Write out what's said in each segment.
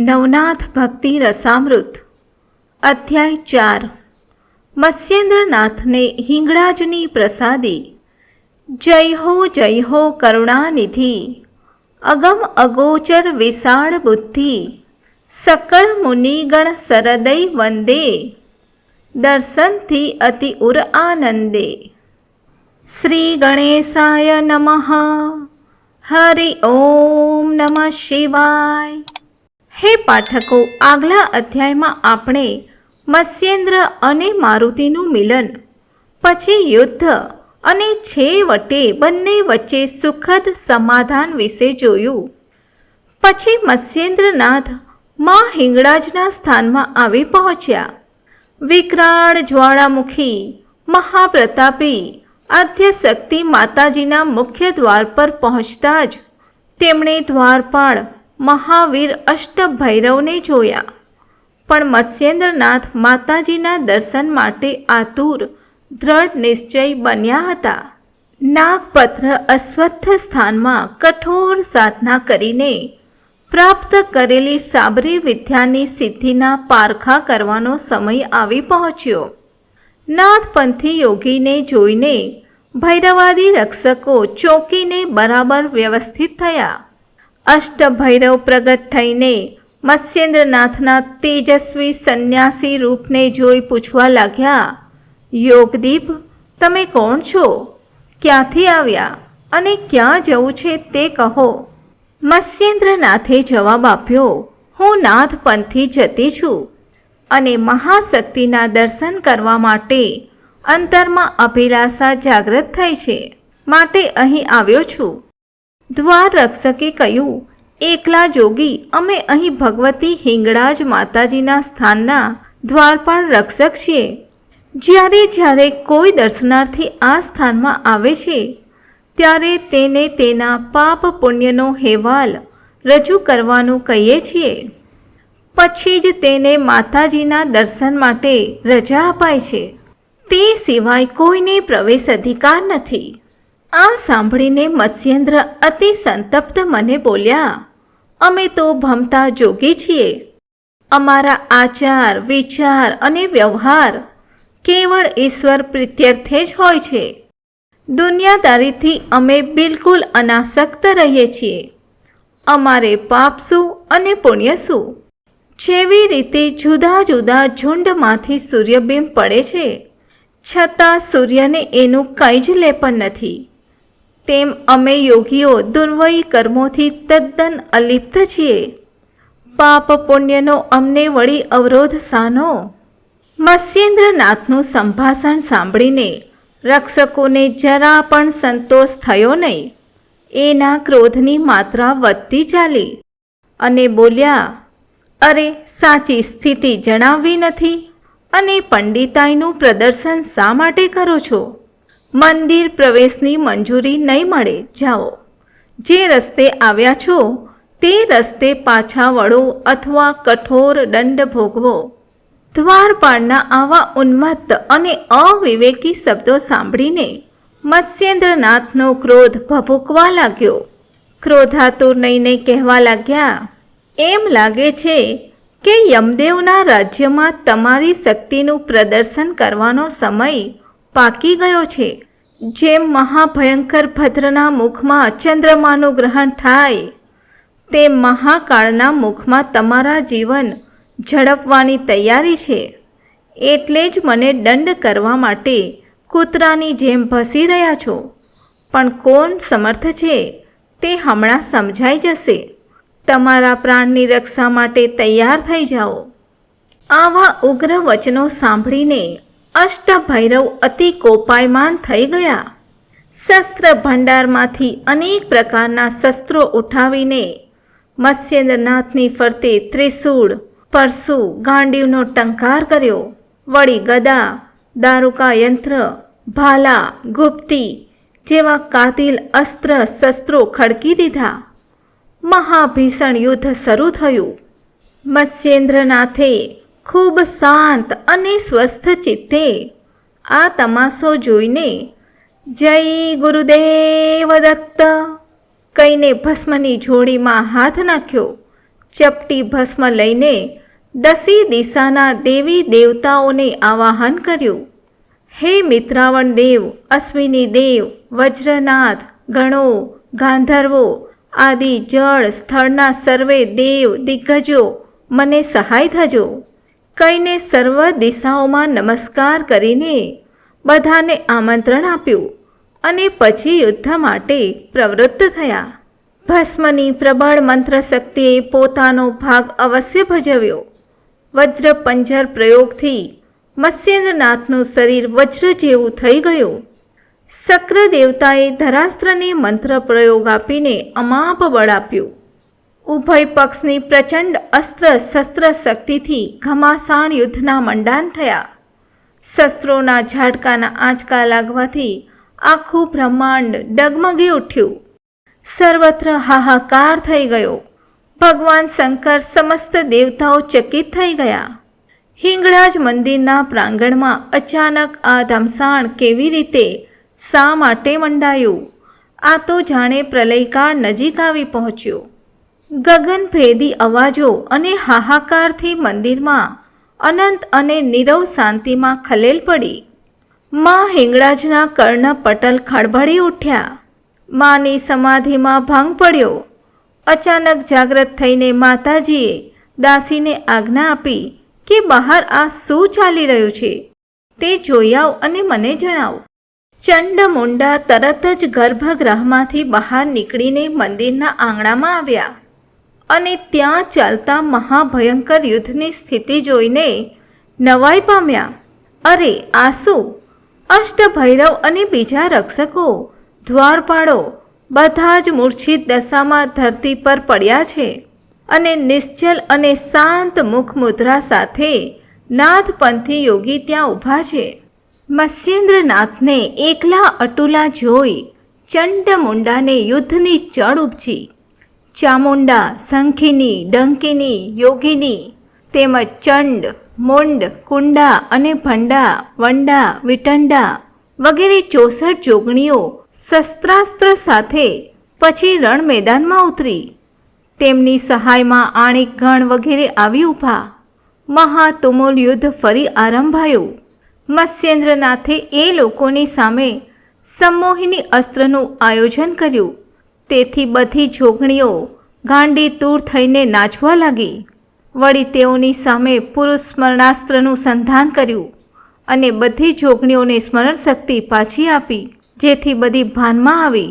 નવનાથ ભક્તિ રસામૃત. અધ્યાય ચાર. મત્સ્યેન્દ્રનાથને હિંગળાજની પ્રસાદી. જય હો જય હો કરુણાનિધિ. અગમ અગોચર વિશાળ બુદ્ધિ. સકળ મુનિગણ સરદય વંદે. દર્શનથી અતિ ઉર આનંદે. શ્રી ગણેશાય નમઃ. હરિ ઓમ નમઃ શિવાય. હે પાઠકો, આગલા અધ્યાયમાં આપણે મત્સ્યેન્દ્ર અને મારુતિનું મિલન, પછી યુદ્ધ અને છેવટે બંને વચ્ચે સુખદ સમાધાન વિશે જોયું. પછી મત્સ્યેન્દ્રનાથ મા હિંગળાજના સ્થાનમાં આવી પહોંચ્યા. વિકરાળ જ્વાળામુખી, મહાપ્રતાપી, આદ્યશક્તિ માતાજીના મુખ્ય દ્વાર પર પહોંચતા જ તેમણે દ્વારપાળ મહાવીર અષ્ટભૈરવને જોયા. પણ મત્સ્યેન્દ્રનાથ માતાજીના દર્શન માટે આતુર, દ્રઢ નિશ્ચય બન્યા હતા. નાગપત્ર અસ્વસ્થ સ્થાનમાં કઠોર સાધના કરીને પ્રાપ્ત કરેલી સાબરી વિદ્યાની સિદ્ધિના પારખા કરવાનો સમય આવી પહોંચ્યો. નાથપંથી યોગીને જોઈને ભૈરવાદી રક્ષકો ચોંકીને બરાબર વ્યવસ્થિત થયા. અષ્ટભૈરવ પ્રગટ થઈને મત્સ્યેન્દ્રનાથના તેજસ્વી સંન્યાસી રૂપને જોઈ પૂછવા લાગ્યા, યોગદીપ, તમે કોણ છો? ક્યાંથી આવ્યા અને ક્યાં જવું છે તે કહો. મત્સ્યેન્દ્રનાથે જવાબ આપ્યો, હું નાથપંથી જતી છું અને મહાશક્તિના દર્શન કરવા માટે અંતરમાં અભિલાષા જાગૃત થઈ છે. માટે અહીં આવ્યો છું. દ્વાર રક્ષકે કહ્યું, એકલા જોગી, અમે અહીં ભગવતી હિંગળાજ માતાજીના સ્થાનના દ્વારપાળ રક્ષક છીએ. જ્યારે જ્યારે કોઈ દર્શનાર્થી આ સ્થાનમાં આવે છે, ત્યારે તેને તેના પાપ પુણ્યનો હેવાલ રજૂ કરવાનું કહીએ છીએ. પછી જ તેને માતાજીના દર્શન માટે રજા અપાય છે. તે સિવાય કોઈને પ્રવેશ અધિકાર નથી. આ સાંભળીને મત્સ્યેન્દ્ર અતિ સંતપ્ત મને બોલ્યા, અમે તો ભમતા જોગી છીએ. અમારા આચાર, વિચાર અને વ્યવહાર કેવળ ઈશ્વર પ્રિત્યર્થે જ હોય છે. દુનિયાદારીથી અમે બિલકુલ અનાસક્ત રહીએ છીએ. અમારે પાપ શું અને પુણ્ય શું? જેવી રીતે જુદા જુદા ઝુંડમાંથી સૂર્યબિંબ પડે છે, છતાં સૂર્યને એનું કંઈ જ લેપન નથી. તેમ અમે યોગીઓ દુર્વયી કર્મોથી તદ્દન અલિપ્ત છીએ. પાપ પુણ્યનો અમને વળી અવરોધ સાનો? મત્સ્યેન્દ્રનાથનું સંભાષણ સાંભળીને રક્ષકોને જરા પણ સંતોષ થયો નહીં. એના ક્રોધની માત્રા વધતી ચાલી અને બોલ્યા, અરે, સાચી સ્થિતિ જણાવવી નથી. અને પંડિતાઈનું પ્રદર્શન શા માટે કરો છો? મંદિર પ્રવેશની મંજૂરી નહીં મળે, જાઓ. જે રસ્તે આવ્યા છો, તે રસ્તે પાછા વળો અથવા કઠોર દંડ ભોગવો. દ્વારપાળના આવા ઉન્મત્ત અને અવિવેકી શબ્દો સાંભળીને મત્સ્યેન્દ્રનાથનો ક્રોધ ભભૂકવા લાગ્યો. ક્રોધાતુર નઈને કહેવા લાગ્યા, એમ લાગે છે કે યમદેવના રાજ્યમાં તમારી શક્તિનું પ્રદર્શન કરવાનો સમય પાકી ગયો છે. જેમ મહાભયંકર ભદ્રના મુખમાં ચંદ્રમાનું ગ્રહણ થાય તે મહાકાળના મુખમાં તમારા જીવન ઝડપવાની તૈયારી છે. એટલે જ મને દંડ કરવા માટે કૂતરાની જેમ ભસી રહ્યા છો. પણ કોણ સમર્થ છે? તે હમણાં સમજાઈ જશે. તમારા પ્રાણની રક્ષા માટે તૈયાર થઈ જાઓ. આવા ઉગ્ર વચનો સાંભળીને અષ્ટભૈરવ અતિ કોપાયમાન થઈ ગયા. શસ્ત્ર ભંડારમાંથી અનેક પ્રકારના શસ્ત્રો ઉઠાવીને મત્સ્યેન્દ્રનાથની ફરતે ત્રિશૂળ, પરસુ, ગાંડીવનો ટંકાર કર્યો. વળી ગદા, દારૂકા યંત્ર, ભાલા, ગુપ્તી જેવા કાતિલ અસ્ત્ર શસ્ત્રો ખડકી દીધા. મહાભીષણ યુદ્ધ શરૂ થયું. મત્સ્યેન્દ્રનાથે ખૂબ શાંત અને સ્વસ્થ ચિત્તે આ તમાશો જોઈને, જય ગુરુદેવ દત્ત. કહીને ભસ્મની જોડીમાં હાથ નાખ્યો. ચપટી ભસ્મ લઈને દસી દિશાના દેવી દેવતાઓને આવાહન કર્યું. હે મિત્રાવણ દેવ, અશ્વિની દેવ, વજ્રનાથ, ગણો, ગાંધર્વો, આદિ જળ સ્થળના સર્વે દેવ દિગ્ગજો, મને સહાય થજો. કહીને સર્વ દિશાઓમાં નમસ્કાર કરીને બધાને આમંત્રણ આપ્યું અને પછી યુદ્ધ માટે પ્રવૃત્ત થયા. ભસ્મની પ્રબળ મંત્ર શક્તિએ પોતાનો ભાગ અવશ્ય ભજવ્યો. વજ્ર પંજર પ્રયોગથી મત્સ્યેન્દ્રનાથનું શરીર વજ્ર જેવું થઈ ગયું. શક્ર દેવતાએ ધરાસ્ત્રને મંત્ર પ્રયોગ આપીને અમાપ બળ આપ્યું. ઉભય પક્ષની પ્રચંડ અસ્ત્ર શસ્ત્ર શક્તિથી ઘમાસાણ યુદ્ધના મંડાન થયા. શસ્ત્રોના ઝાટકાના આંચકા લાગવાથી આખું બ્રહ્માંડ ડગમગી ઉઠ્યું. સર્વત્ર હાહાકાર થઈ ગયો. ભગવાન શંકર સમસ્ત દેવતાઓ ચકિત થઈ ગયા. હિંગળાજ મંદિરના પ્રાંગણમાં અચાનક આ ધમસાણ કેવી રીતે, શા માટે મંડાયું? આ તો જાણે પ્રલયકાળ નજીક આવી પહોંચ્યો. ગગનભેદી અવાજો અને હાહાકારથી મંદિરમાં અનંત અને નીરવ શાંતિમાં ખલેલ પડી. માં હિંગળાજના કર્ણ પટલ ખળભળી ઉઠ્યા. માની સમાધિમાં ભંગ પડ્યો. અચાનક જાગ્રત થઈને માતાજીએ દાસીને આજ્ઞા આપી કે બહાર આ શું ચાલી રહ્યું છે તે જોઈ આવ અને મને જણાવ. ચંડ મુંડા તરત જ ગર્ભગૃહમાંથી બહાર નીકળીને મંદિરના આંગણામાં આવ્યા. અને ત્યાં ચાલતા મહાભયંકર યુદ્ધની સ્થિતિ જોઈને નવાઈ પામ્યા. અરે, આસુ! અષ્ટભૈરવ અને બીજા રક્ષકો, દ્વારપાળો બધા જ મૂર્છિત દશામાં ધરતી પર પડ્યા છે અને નિશ્ચલ અને શાંત મુખ મુદ્રા સાથે નાથપંથી યોગી ત્યાં ઊભા છે. મત્સ્યેન્દ્રનાથને એકલા અટુલા જોઈ ચંડમુંડાને યુદ્ધની ચડ ઉપજી. ચામુંડા, શંખીની, ડંકીની, યોગિની તેમજ ચંડ, મુંડ, કુંડા અને ભંડા, વંડા, વિટંડા વગેરે ચોસઠ જોગણીઓ શસ્ત્રાસ્ત્ર સાથે પછી રણ મેદાનમાં ઉતરી. તેમની સહાયમાં આણિક ગણ વગેરે આવી ઊભા. મહાતુમુલ યુદ્ધ ફરી આરંભાયું. મત્સ્યેન્દ્રનાથે એ લોકોની સામે સંમોહિની અસ્ત્રનું આયોજન કર્યું. તેથી બધી જોગણીઓ ગાંડી તૂર થઈને નાચવા લાગી. વળી તેઓની સામે પુરુષ સ્મરણાસ્ત્રનું સંધાન કર્યું અને બધી જોગણીઓને સ્મરણ શક્તિ પાછી આપી, જેથી બધી ભાનમાં આવી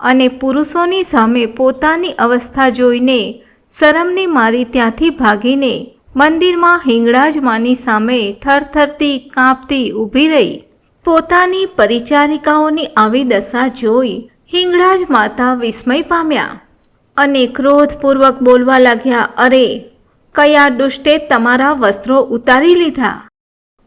અને પુરુષોની સામે પોતાની અવસ્થા જોઈને શરમની મારી ત્યાંથી ભાગીને મંદિરમાં હિંગળાજમાની સામે થરથરતી કાંપતી ઊભી રહી. પોતાની પરિચારિકાઓની આવી દશા જોઈ હિંગળાજ માતા વિસ્મય પામ્યા. અને ક્રોધપૂર્વક બોલવા લાગ્યા, અરે, કયા દુષ્ટે તમારા વસ્ત્રો ઉતારી લીધા?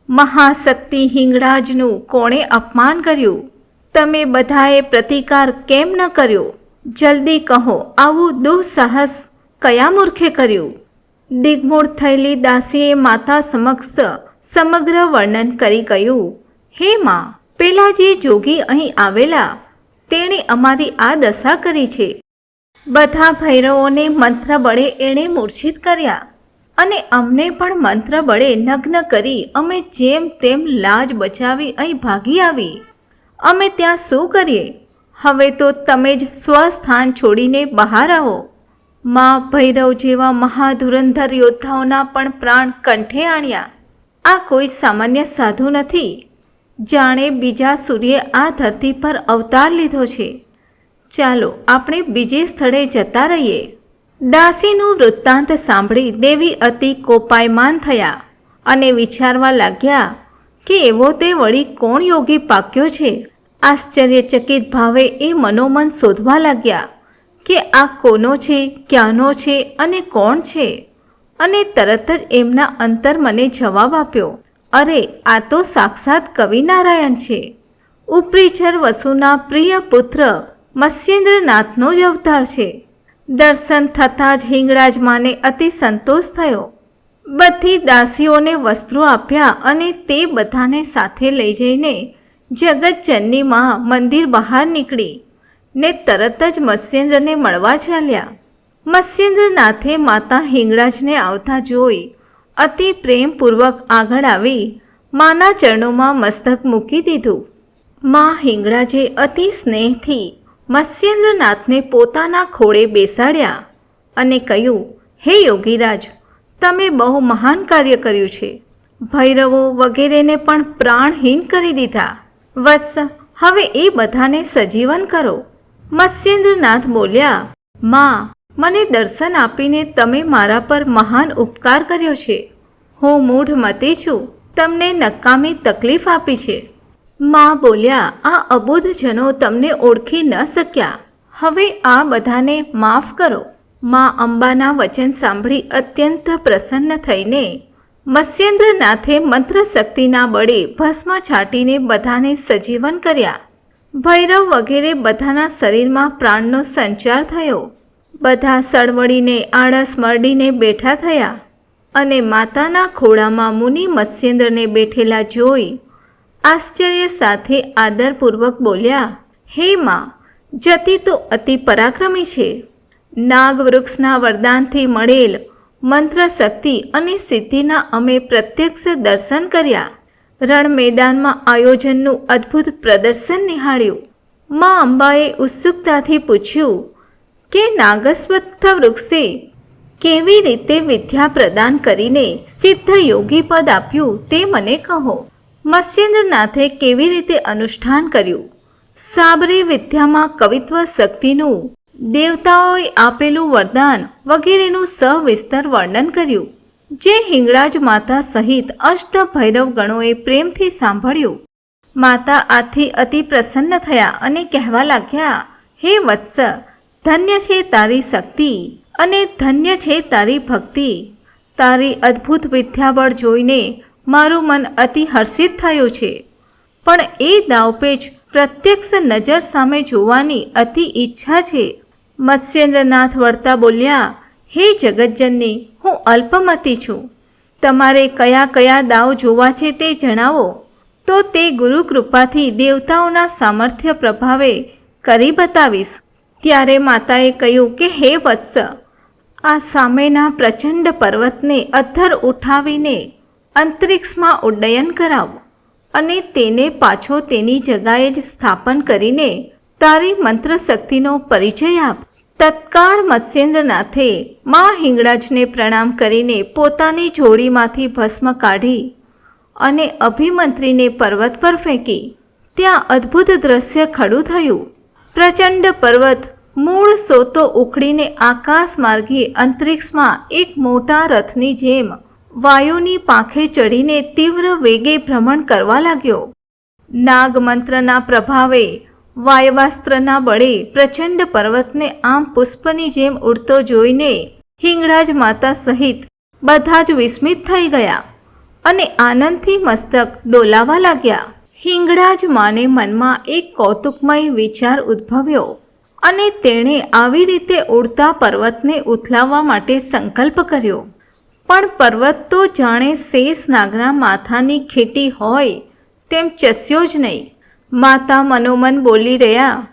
મહાશક્તિ હિંગળાજનું કોણે અપમાન કર્યું? તમે બધાએ પ્રતિકાર કેમ ન કર્યો? જલ્દી કહો, આવું દુઃસાહસ કયા મૂર્ખે કર્યું? દિગ્મૂળ થયેલી દાસીએ માતા સમક્ષ સમગ્ર વર્ણન કરી કહ્યું, હે માં, પેલા જે જોગી અહીં આવેલા તેણે અમારી આ દશા કરી છે. બધા ભૈરવોને મંત્ર બળે એણે મૂર્છિત કર્યા અને અમને પણ મંત્ર બળે નગ્ન કરી અમે જેમ તેમ લાજ બચાવી અહીં ભાગી આવી. અમે ત્યાં શું કરીએ? હવે તો તમે જ સ્વસ્થાન છોડીને બહાર આવો. મા ભૈરવ જેવા મહાધુરંધર યોદ્ધાઓના પણ પ્રાણ કંઠે આણ્યા. આ કોઈ સામાન્ય સાધુ નથી. જાણે બીજા સૂર્યે આ ધરતી પર અવતાર લીધો છે. ચાલો આપણે બીજે સ્થળે જતા રહીએ. દાસીનું વૃત્તાંત સાંભળી દેવી અતિ કોપાયમાન થયા અને વિચારવા લાગ્યા કે એવો તે વળી કોણ યોગી પાક્યો છે? આશ્ચર્યચકિત ભાવે એ મનોમન શોધવા લાગ્યા કે આ કોનો છે, ક્યાંનો છે અને કોણ છે? અને તરત જ એમના અંતર મને જવાબ આપ્યો. અરે, આ તો સાક્ષાત કવિનારાયણ છે. ઉપરીચર વસુના પ્રિય પુત્ર મત્સ્યેન્દ્રનાથનો જ અવતાર છે. દર્શન થતાં જ હિંગળાજ માને અતિ સંતોષ થયો. બધી દાસીઓને વસ્ત્રો આપ્યા અને તે બધાને સાથે લઈ જઈને જગતજનનીમાં મંદિર બહાર નીકળી ને તરત જ મત્સ્યેન્દ્રને મળવા ચાલ્યા. મત્સ્યેન્દ્રનાથે માતા હિંગળાજને આવતા જોઈ અતિ પ્રેમપૂર્વક આગળ આવી માના ચરણોમાં મસ્તક મૂકી દીધું. માં હિંગળાજે અતિ સ્નેહથી મત્સ્યેન્દ્રનાથને પોતાના ખોળે બેસાડ્યા અને કહ્યું, હે યોગીરાજ, તમે બહુ મહાન કાર્ય કર્યું છે. ભૈરવો વગેરેને પણ પ્રાણહીન કરી દીધા. વસ હવે એ બધાને સજીવન કરો. મત્સ્યેન્દ્રનાથ બોલ્યા, માં મને દર્શન આપીને તમે મારા પર મહાન ઉપકાર કર્યો છે. હું મૂઢમતી છું, તમને નકામી તકલીફ આપી છે. માં બોલ્યા, આ અબુધ જનો તમને ઓળખી ન શક્યા. હવે આ બધાને માફ કરો. માં અંબાના વચન સાંભળી અત્યંત પ્રસન્ન થઈને, મત્સ્યેન્દ્રનાથે મંત્ર શક્તિના બળે ભસ્મ છાંટીને બધાને સજીવન કર્યા. ભૈરવ વગેરે બધાના શરીરમાં પ્રાણનો સંચાર થયો. બધા સળવળીને આળસ મરડીને બેઠા થયા અને માતાના ખોળામાં મુનિ મત્સ્યેન્દ્રને બેઠેલા જોઈ આશ્ચર્ય સાથે આદરપૂર્વક બોલ્યા, હે માં, જતી તો અતિ પરાક્રમી છે. નાગવૃક્ષના વરદાનથી મળેલ મંત્ર શક્તિ અને સિદ્ધિના અમે પ્રત્યક્ષ દર્શન કર્યા. રણ મેદાનમાં આયોજનનું અદ્ભુત પ્રદર્શન નિહાળ્યું. માં અંબાએ ઉત્સુકતાથી પૂછ્યું કે નાગસ્વત્થ વૃક્ષે કેવી રીતે વિદ્યા પ્રદાન કરીને સિદ્ધ યોગી પદ આપ્યું તે મને કહો. મત્સ્યેન્દ્રનાથે કેવી રીતે અનુષ્ઠાન કર્યું? સાબરી વિદ્યામાં કવિત્વ શક્તિનું દેવતાઓએ આપેલું વરદાન વગેરેનું સવિસ્તર વર્ણન કર્યું, જે હિંગળાજ માતા સહિત અષ્ટ ભૈરવ ગણોએ પ્રેમથી સાંભળ્યું. માતા આથી અતિ પ્રસન્ન થયા અને કહેવા લાગ્યા, હે વત્સ ધન્ય છે તારી શક્તિ અને ધન્ય છે તારી ભક્તિ. તારી અદ્ભુત વિદ્યાબળ જોઈને મારું મન અતિ હર્ષિત થયું છે. પણ એ દાવપેચ પ્રત્યક્ષ નજર સામે જોવાની અતિ ઈચ્છા છે. મત્સ્યેન્દ્રનાથ વળતા બોલ્યા, હે જગતજનની હું અલ્પમતી છું. તમારે કયા કયા દાવ જોવા છે તે જણાવો. તો તે ગુરુ કૃપાથી દેવતાઓના સામર્થ્ય પ્રભાવે કરી બતાવીશ. ત્યારે માતાએ કહ્યું કે, હે વત્સ, આ સામેના પ્રચંડ પર્વતને અધ્ધર ઉઠાવીને અંતરિક્ષમાં ઉડ્ડયન કરાવો અને તેને પાછો તેની જગાએ જ સ્થાપન કરીને તારી મંત્ર શક્તિનો પરિચય આપ. તત્કાળ મત્સ્યેન્દ્રનાથે મા હિંગળાજને પ્રણામ કરીને પોતાની જોડીમાંથી ભસ્મ કાઢી અને અભિમંત્રીને પર્વત પર ફેંકી. ત્યાં અદ્ભુત દ્રશ્ય ખડું થયું. પ્રચંડ પર્વત મૂળ સોતો ઉખડીને આકાશ માર્ગે અંતરિક્ષમાં એક મોટા રથની જેમ વાયુની પાંખે ચડીને તીવ્ર વેગે ભ્રમણ કરવા લાગ્યો. નાગમંત્રના પ્રભાવે વાયવાસ્ત્રના બળે પ્રચંડ પર્વતને આમ પુષ્પની જેમ ઉડતો જોઈને હિંગળાજ માતા સહિત બધા જ વિસ્મિત થઈ ગયા અને આનંદથી મસ્તક ડોલાવા લાગ્યા. હિંગળાજ માને મનમાં એક કૌતુકમય વિચાર ઉદ્ભવ્યો અને તેણે આવી રીતે ઉડતા પર્વતને ઉથલાવવા માટે સંકલ્પ કર્યો. પણ પર્વત તો જાણે શેષ નાગના માથાની ખેટી હોય તેમ ચસ્યો જ નહીં. માતા મનોમન બોલી રહ્યા,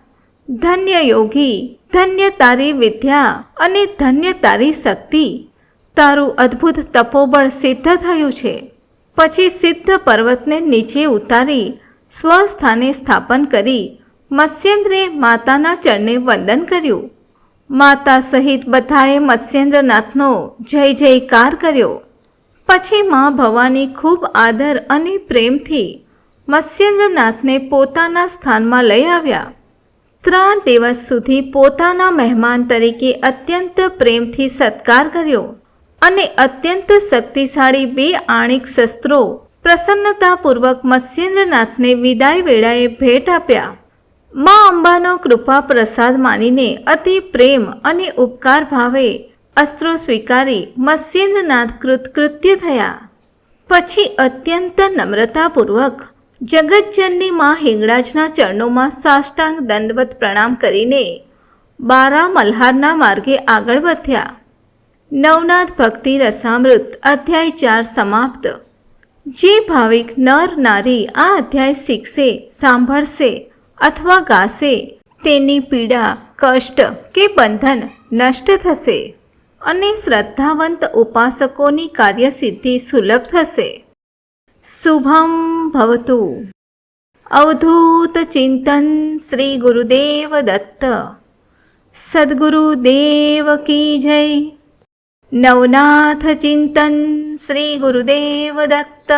ધન્ય યોગી, ધન્ય તારી વિદ્યા અને ધન્ય તારી શક્તિ. તારું અદ્ભુત તપોબળ સિદ્ધ થયું છે. પછી સિદ્ધ પર્વતને નીચે ઉતારી સ્વસ્થાને સ્થાપન કરી મત્સ્યેન્દ્રે માતાના ચરણે વંદન કર્યું. માતા સહિત બધાએ મત્સ્યેન્દ્રનાથનો જય જયકાર કર્યો. પછી મા ભવાની ખૂબ આદર અને પ્રેમથી મત્સ્યેન્દ્રનાથને પોતાના સ્થાનમાં લઈ આવ્યા. ત્રણ દિવસ સુધી પોતાના મહેમાન તરીકે અત્યંત પ્રેમથી સત્કાર કર્યો. અને અત્યંત શક્તિશાળી બે આણિક શસ્ત્રો. પ્રસન્નતાપૂર્વક મત્સ્યેન્દ્રનાથને વિદાય વેળાએ ભેટ આપ્યા. મા અંબાનો કૃપા પ્રસાદ માનીને અતિ પ્રેમ અને ઉપકાર ભાવે અસ્ત્રો સ્વીકારી મત્સ્યેન્દ્રનાથ કૃતકૃત્ય થયા. પછી અત્યંત નમ્રતાપૂર્વક જગતજનની માં હિંગળાજના ચરણોમાં સાષ્ટાંગ દંડવત પ્રણામ કરીને બારા મલ્હારના માર્ગે આગળ વધ્યા. નવનાથ ભક્તિ રસામૃત, અધ્યાય ચાર સમાપ્ત. જે ભાવિક નર નારી આ અધ્યાય શીખશે, સાંભળશે અથવા ગાશે, તેની પીડા, કષ્ટ કે બંધન નષ્ટ થશે અને શ્રદ્ધાવંત ઉપાસકોની કાર્યસિદ્ધિ સુલભ થશે. શુભમ ભવતુ. અવધૂત ચિંતન શ્રી ગુરુદેવ દત્ત. સદગુરુદેવ કી જય. નવનાથ ચિંતન શ્રી ગુરુદેવ દત્ત